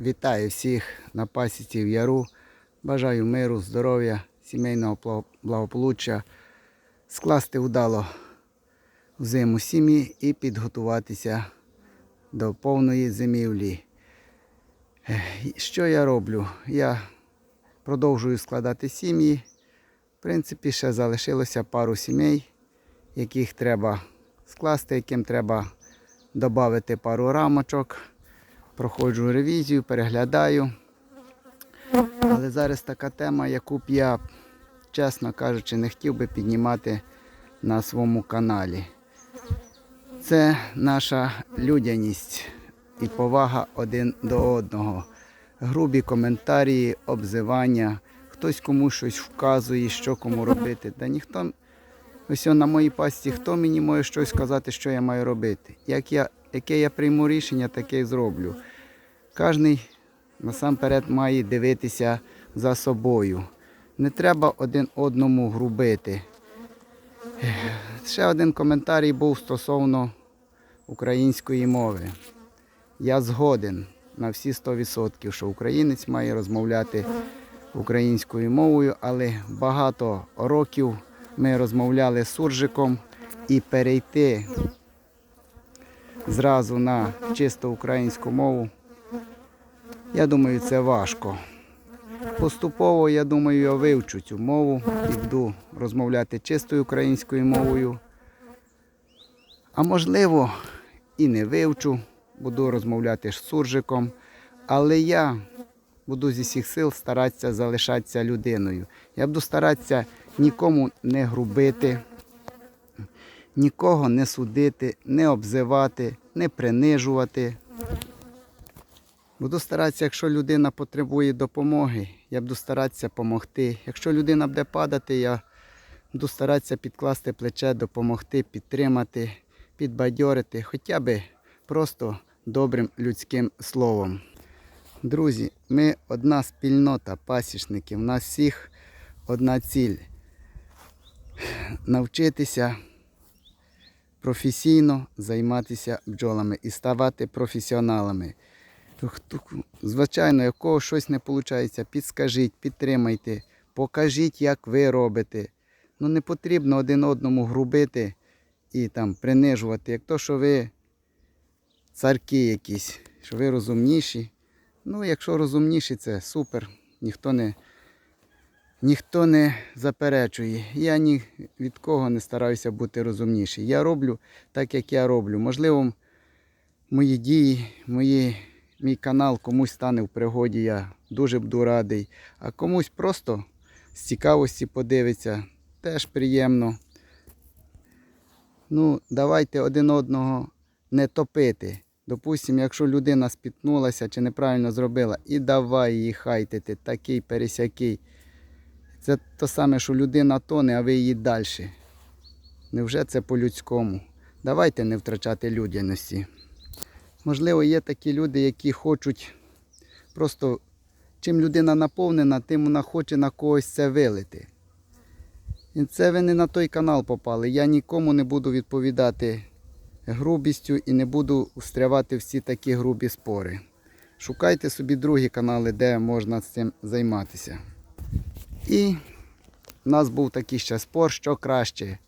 Вітаю всіх на пасіці в яру. Бажаю миру, здоров'я, сімейного благополуччя, скласти вдало в зиму сім'ї і підготуватися до повної зимівлі. Що я роблю? Я продовжую складати сім'ї. В принципі, ще залишилося пару сімей, яких треба скласти, яким треба додати пару рамочок. Проходжу ревізію, переглядаю. Але зараз така тема, яку б я, чесно кажучи, не хотів би піднімати на своєму каналі. Це наша людяність і повага один до одного. Грубі коментарі, обзивання, хтось комусь щось вказує, що кому робити. Та ніхто ось на моїй пасті, хто мені може щось сказати, що я маю робити. Як я, яке я прийму рішення, таке й зроблю. Кожний насамперед має дивитися за собою. Не треба один одному грубити. Ще один коментарій був стосовно української мови. Я згоден на всі 100%, що українець має розмовляти українською мовою, але багато років ми розмовляли з суржиком і перейти зразу на чисто українську мову. Я думаю, це важко. Поступово, я думаю, я вивчу цю мову і буду розмовляти чистою українською мовою. А можливо, і не вивчу, буду розмовляти з суржиком. Але я буду зі всіх сил старатися залишатися людиною. Я буду старатися нікому не грубити, нікого не судити, не обзивати, не принижувати. Буду старатися, якщо людина потребує допомоги, я буду старатися допомогти. Якщо людина буде падати, я буду старатися підкласти плече, допомогти, підтримати, підбадьорити, хоча б просто добрим людським словом. Друзі, ми одна спільнота пасічників, у нас всіх одна ціль навчитися професійно займатися бджолами і ставати професіоналами. Звичайно, якого щось не виходить, підскажіть, підтримайте, покажіть, як ви робите. Ну не потрібно один одному грубити і там принижувати, як то, що ви царки якісь, що ви розумніші. Ну, якщо розумніші, це супер. Ніхто не, ніхто не заперечує. Я ні від кого не стараюся бути розумніший. Я роблю так, як я роблю. Можливо, мої дії, мої, мій канал комусь стане в пригоді, я дуже буду радий. А комусь просто з цікавості подивиться, теж приємно. Ну, давайте один одного не топити. Допустимо, якщо людина спітнулася чи неправильно зробила, і давай її хайтити, такий пересякий. Це то саме, що людина тоне, а ви її далі. Невже це по-людському? Давайте не втрачати людяності. Можливо, є такі люди, які хочуть просто чим людина наповнена, тим вона хоче на когось це вилити. І це ви не на той канал попали. Я нікому не буду відповідати грубістю і не буду встрявати всі такі грубі спори. Шукайте собі другі канали, де можна з цим займатися. І в нас був такий ще спор, що краще.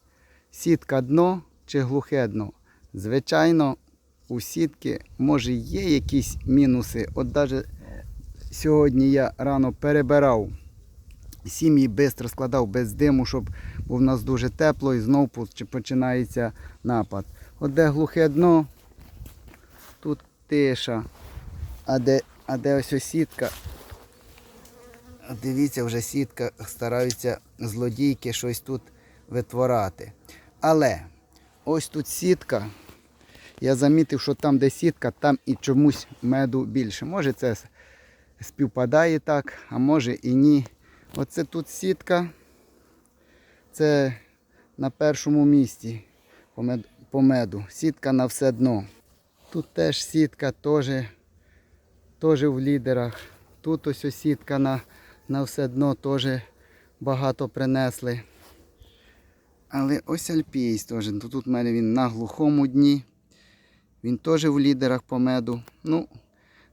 Сітка дно чи глухе дно. Звичайно, у сітки може є якісь мінуси. От навіть сьогодні я рано перебирав сім'ї, швидко складав без диму, щоб бо в нас дуже тепло і знову починається напад. От де глухе дно, тут тиша. А де, а де ось ось сітка. Дивіться, вже сітка стараються злодійки щось тут витворати. Але ось тут сітка. Я замітив, що там, де сітка, там і чомусь меду більше. Може це співпадає так, а може і ні. Оце тут сітка. Це на першому місці по меду. Сітка на все дно. Тут теж сітка теж, теж в лідерах. Тут ось ось сітка на, на все дно теж багато принесли. Але ось альпієць теж. Ну, Тут в мене він на глухому дні. Він теж в лідерах по меду. Ну,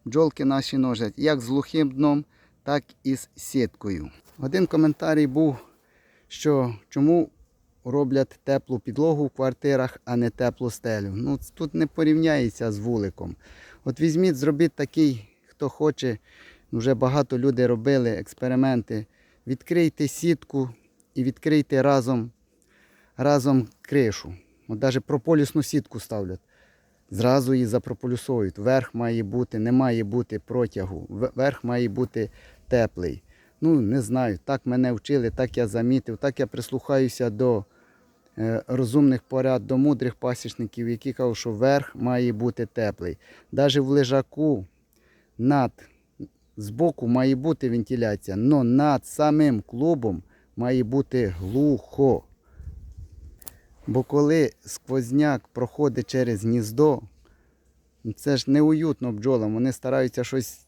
бджолки наші ножать як з глухим дном, так і з сіткою. Один коментарій був, що чому роблять теплу підлогу в квартирах, а не теплу стелю. Ну, тут не порівняється з вуликом. От візьміть, зробіть такий, хто хоче. Вже багато людей робили експерименти. Відкрийте сітку і відкрийте разом, разом кришу. От навіть прополісну сітку ставлять. Зразу її запрополюсують. Верх має бути, не має бути протягу. Верх має бути теплий. Ну, не знаю, так мене вчили, так я замітив, так я прислухаюся до е, розумних порад, до мудрих пасічників, які кажуть, що верх має бути теплий. Навіть в лежаку над збоку має бути вентиляція, але над самим клубом має бути глухо. Бо коли сквозняк проходить через гніздо, ну, це ж неуютно бджолам. Вони стараються щось,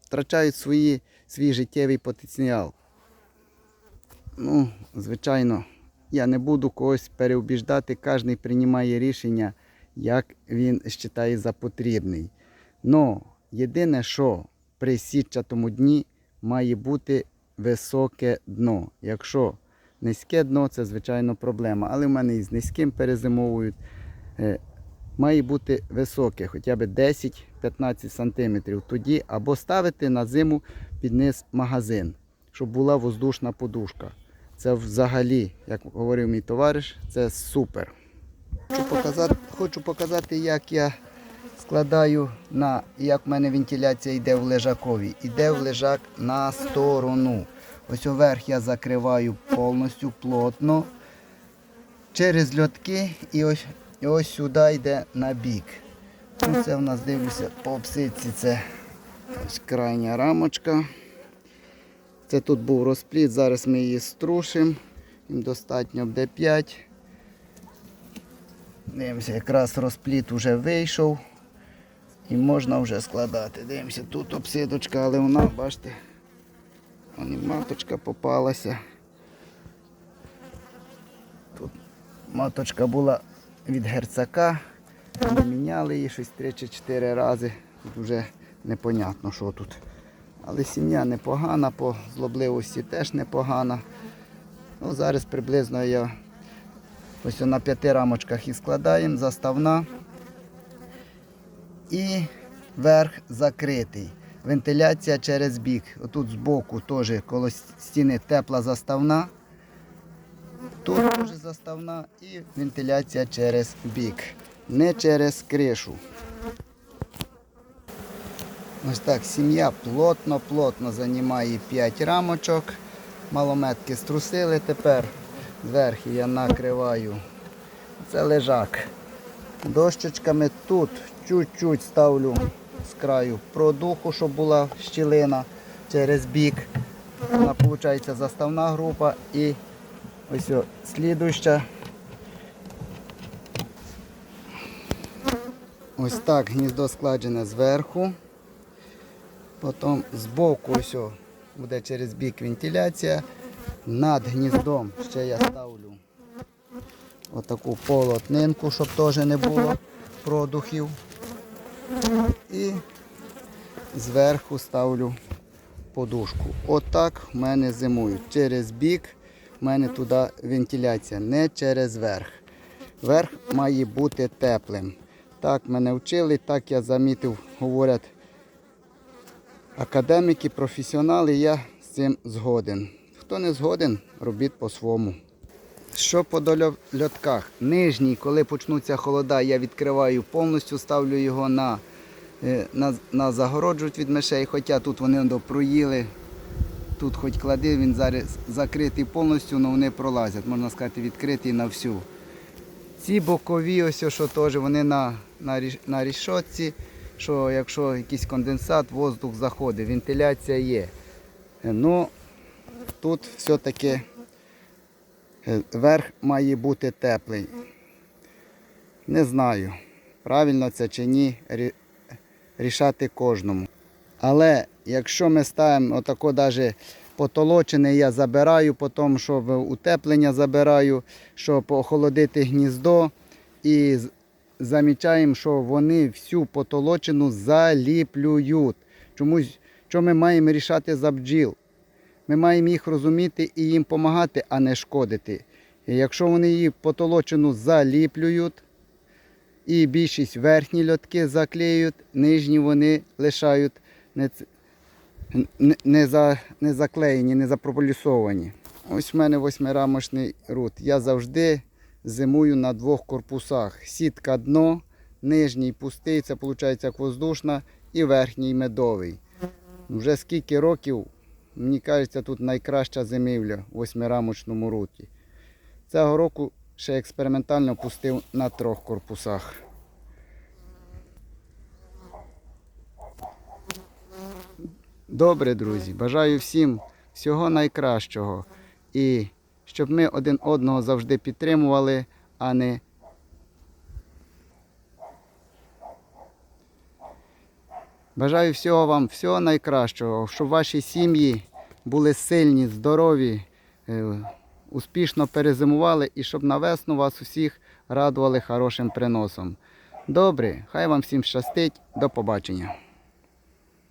втрачають свої, свій життєвий потенціал. Ну, звичайно, я не буду когось переубіждати, кожен приймає рішення, як він вважає за потрібний. Но єдине, що при сітчатому дні має бути високе дно. Якщо низьке дно, це звичайно проблема. Але в мене і з низьким перезимовують. Е, Має бути високе, хоча б 10-15 см. Тоді або ставити на зиму під низ магазин, щоб була воздушна подушка. Це взагалі, як говорив мій товариш, це супер. Хочу показати, хочу показати, як я складаю на як в мене вентиляція йде в лежакові. Іде в лежак на сторону. Ось верх я закриваю повністю плотно через льотки і ось, і ось сюди йде на бік. Ну, це в нас дивлюся по обсидці. Це ось крайня рамочка. Це тут був розпліт, зараз ми її струшимо. Їм достатньо буде 5. Дивимося, якраз розпліт вже вийшов. І можна вже складати. Дивимося, тут обсидочка, але вона, бачите, вон і маточка попалася. Тут маточка була від герцака. Ми міняли її щось 3 чи 4 рази. Тут вже непонятно, що тут. Але сім'я непогана, по злобливості теж непогана. Ну, зараз приблизно я ось на п'яти рамочках і складаємо, заставна. І верх закритий. Вентиляція через бік. Отут збоку теж коло стіни тепла заставна. Тут теж заставна і вентиляція через бік. Не через кришу. Ось так, сім'я плотно-плотно займає 5 рамочок. Малометки струсили. Тепер зверху я накриваю. Це лежак. Дощечками тут чуть-чуть ставлю з краю продуху, щоб була щілина через бік. Вона виходить заставна група і ось о, слідуща. Ось так гніздо складене зверху. Потім збоку ось о, буде через бік вентиляція. Над гніздом ще я ставлю отаку полотнинку, щоб теж не було продухів. І зверху ставлю подушку. Отак в мене зимують. Через бік в мене туди вентиляція, не через верх. Верх має бути теплим. Так мене вчили, так я замітив, говорять академіки, професіонали, я з цим згоден. Хто не згоден, робіть по-своєму. Що по дольо- льотках? Нижній, коли почнуться холода, я відкриваю повністю, ставлю його на, е, на, на загороджують від мишей, хоча тут вони до проїли. Тут хоч клади, він зараз закритий повністю, але вони пролазять, можна сказати, відкритий на всю. Ці бокові, ось що теж вони на, на, на рішотці, що якщо якийсь конденсат, воздух заходить, вентиляція є. Е, Ну, тут все-таки верх має бути теплий. Не знаю, правильно це чи ні, рішати кожному. Але якщо ми ставимо отако навіть потолочене, я забираю, потім, щоб утеплення забираю, щоб охолодити гніздо і замічаємо, що вони всю потолочину заліплюють. Чомусь, що ми маємо рішати за бджіл? Ми маємо їх розуміти і їм допомагати, а не шкодити. І якщо вони її потолочину заліплюють, і більшість верхні льотки заклеюють, нижні вони лишають не, не, за, не заклеєні, не запрополісовані. Ось в мене восьмирамочний рут. Я завжди зимую на двох корпусах. Сітка дно, нижній пустий, це виходить як воздушна, і верхній медовий. Вже скільки років, мені кажеться, тут найкраща зимівля у восьмирамочному руті. Цього року ще експериментально пустив на трьох корпусах. Добре, друзі, бажаю всім всього найкращого. І щоб ми один одного завжди підтримували, а не Бажаю всього вам, всього найкращого, щоб ваші сім'ї були сильні, здорові, е, успішно перезимували і щоб на весну вас усіх радували хорошим приносом. Добре, хай вам всім щастить, до побачення.